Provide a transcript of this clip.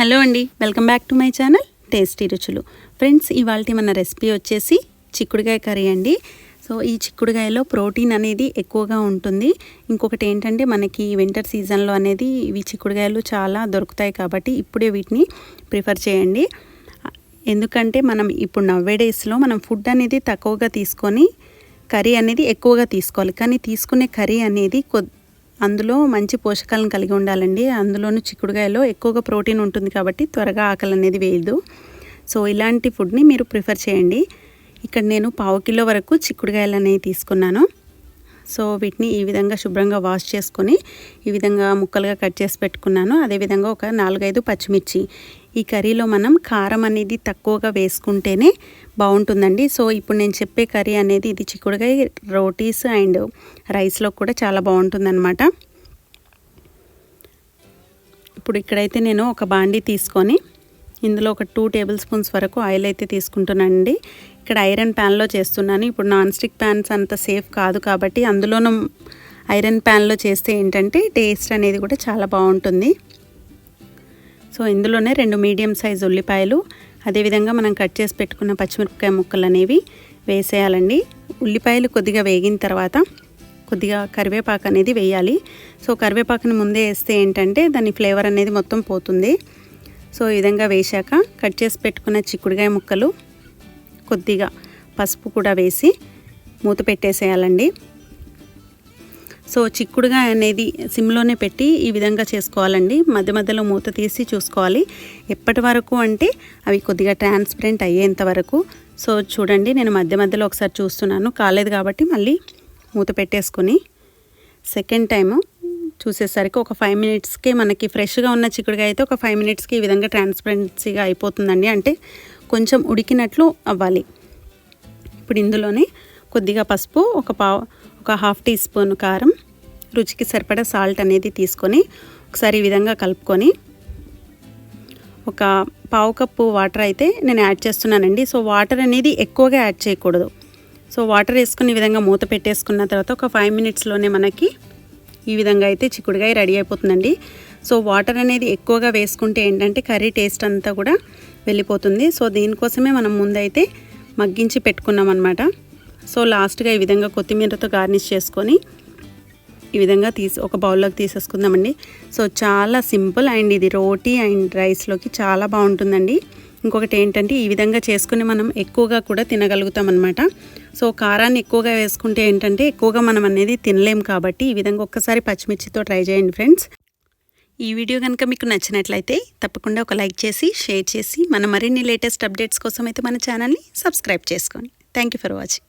Hello అండి welcome back to my channel tasty రుచులు. Friends ఇవాళ మన రెసిపీ వచ్చేసి చిక్కుడుగాయ కర్రీ అండి. సో ఈ చిక్కుడుగాయలో ప్రోటీన్ అనేది ఎక్కువగా ఉంటుంది. ఇంకొకటి ఏంటంటే మనకి వింటర్ సీజన్లో అనేది ఇవి చిక్కుడుగాయలు చాలా దొరుకుతాయి కాబట్టి ఇప్పుడే వీటిని ప్రిఫర్ చేయండి. ఎందుకంటే మనం ఇప్పుడు నవ్వే డేస్లో మనం ఫుడ్ అనేది తక్కువగా తీసుకొని కర్రీ అనేది ఎక్కువగా తీసుకోవాలి. కానీ తీసుకునే కర్రీ అనేది కొద్ది అందులో మంచి పోషకాలను కలిగి ఉండాలండి. అందులోనూ చిక్కుడుగాయలో ఎక్కువగా ప్రోటీన్ ఉంటుంది కాబట్టి త్వరగా ఆకలి అనేది వేయదు. సో ఇలాంటి ఫుడ్ని మీరు ప్రిఫర్ చేయండి. ఇక్కడ నేను పావు కిలో వరకు చిక్కుడుగాయలు అనేవి తీసుకున్నాను. సో వీటిని ఈ విధంగా శుభ్రంగా వాష్ చేసుకొని ఈ విధంగా ముక్కలుగా కట్ చేసి పెట్టుకున్నాను. అదేవిధంగా ఒక నాలుగైదు పచ్చిమిర్చి ఈ కర్రీలో మనం కారం అనేది తక్కువగా వేసుకుంటేనే బాగుంటుందండి. సో ఇప్పుడు నేను చెప్పే కర్రీ అనేది ఇది చిక్కుడుకాయ రోటీస్ అండ్ రైస్లో కూడా చాలా బాగుంటుందన్నమాట. ఇప్పుడు ఇక్కడైతే నేను ఒక బాండీ తీసుకొని ఇందులో ఒక టూ టేబుల్ స్పూన్స్ వరకు ఆయిల్ అయితే తీసుకుంటున్నానండి. ఇక్కడ ఐరన్ ప్యాన్లో చేస్తున్నాను. ఇప్పుడు నాన్ స్టిక్ ప్యాన్స్ అంత సేఫ్ కాదు కాబట్టి అందులోనూ ఐరన్ ప్యాన్లో చేస్తే ఏంటంటే టేస్ట్ అనేది కూడా చాలా బాగుంటుంది. సో ఇందులోనే రెండు మీడియం సైజ్ ఉల్లిపాయలు అదేవిధంగా మనం కట్ చేసి పెట్టుకున్న పచ్చిమిరపకాయ ముక్కలు అనేవి వేసేయాలండి. ఉల్లిపాయలు కొద్దిగా వేగిన తర్వాత కొద్దిగా కరివేపాకు అనేది వేయాలి. సో కరివేపాకుని ముందే వేస్తే ఏంటంటే దాని ఫ్లేవర్ అనేది మొత్తం పోతుంది. సో ఈ విధంగా వేశాక కట్ చేసి పెట్టుకున్న చిక్కుడుగాయ ముక్కలు కొద్దిగా పసుపు కూడా వేసి మూత పెట్టేసేయాలండి. సో చిక్కుడుగా అనేది సిమ్లోనే పెట్టి ఈ విధంగా చేసుకోవాలండి. మధ్య మధ్యలో మూత తీసి చూసుకోవాలి. ఎప్పటి వరకు అంటే అవి కొద్దిగా ట్రాన్స్పరెంట్ అయ్యేంత వరకు. సో చూడండి నేను మధ్య మధ్యలో ఒకసారి చూస్తున్నాను. కాలేదు కాబట్టి మళ్ళీ మూత పెట్టేసుకొని సెకండ్ టైము చూసేసరికి ఒక ఫైవ్ మినిట్స్కి మనకి ఫ్రెష్గా ఉన్న చిక్కుడుగా అయితే ఒక ఫైవ్ మినిట్స్కి ఈ విధంగా ట్రాన్స్పరెన్సీగా అయిపోతుందండి. అంటే కొంచెం ఉడికినట్లు అవ్వాలి. ఇప్పుడు ఇందులోనే కొద్దిగా పసుపు ఒక పావు ఒక హాఫ్ టీ స్పూన్ కారం రుచికి సరిపడా సాల్ట్ అనేది తీసుకొని ఒకసారి ఈ విధంగా కలుపుకొని ఒక పావు కప్పు వాటర్ అయితే నేను యాడ్ చేస్తున్నానండి. సో వాటర్ అనేది ఎక్కువగా యాడ్ చేయకూడదు. సో వాటర్ వేసుకుని ఈ విధంగా మూత పెట్టేసుకున్న తర్వాత ఒక ఫైవ్ మినిట్స్లోనే మనకి ఈ విధంగా అయితే చిక్కుడుగాయ రెడీ అయిపోతుందండి. సో వాటర్ అనేది ఎక్కువగా వేసుకుంటే ఏంటంటే కర్రీ టేస్ట్ అంతా కూడా వెళ్ళిపోతుంది. సో దీనికోసమే మనం ముందైతే మగ్గించి పెట్టుకున్నాం అనమాట సో లాస్ట్గా ఈ విధంగా కొత్తిమీరతో గార్నిష్ చేసుకొని ఈ విధంగా తీసి ఒక బౌల్లోకి తీసేసుకుందామండి. సో చాలా సింపుల్ అండ్ ఇది రోటీ అండ్ రైస్లోకి చాలా బాగుంటుందండి. ఇంకొకటి ఏంటంటే ఈ విధంగా చేసుకుని మనం ఎక్కువగా కూడా తినగలుగుతాం అనమాట సో కారాన్ని ఎక్కువగా వేసుకుంటే ఏంటంటే ఎక్కువగా మనం అనేది తినలేం కాబట్టి ఈ విధంగా ఒక్కసారి పచ్చిమిర్చితో ట్రై చేయండి ఫ్రెండ్స్. ఈ వీడియో కనుక మీకు నచ్చినట్లయితే తప్పకుండా ఒక లైక్ చేసి షేర్ చేసి మన మరిన్ని లేటెస్ట్ అప్డేట్స్ కోసం అయితే మన ఛానల్ని సబ్స్క్రైబ్ చేసుకోండి. Thank you for watching.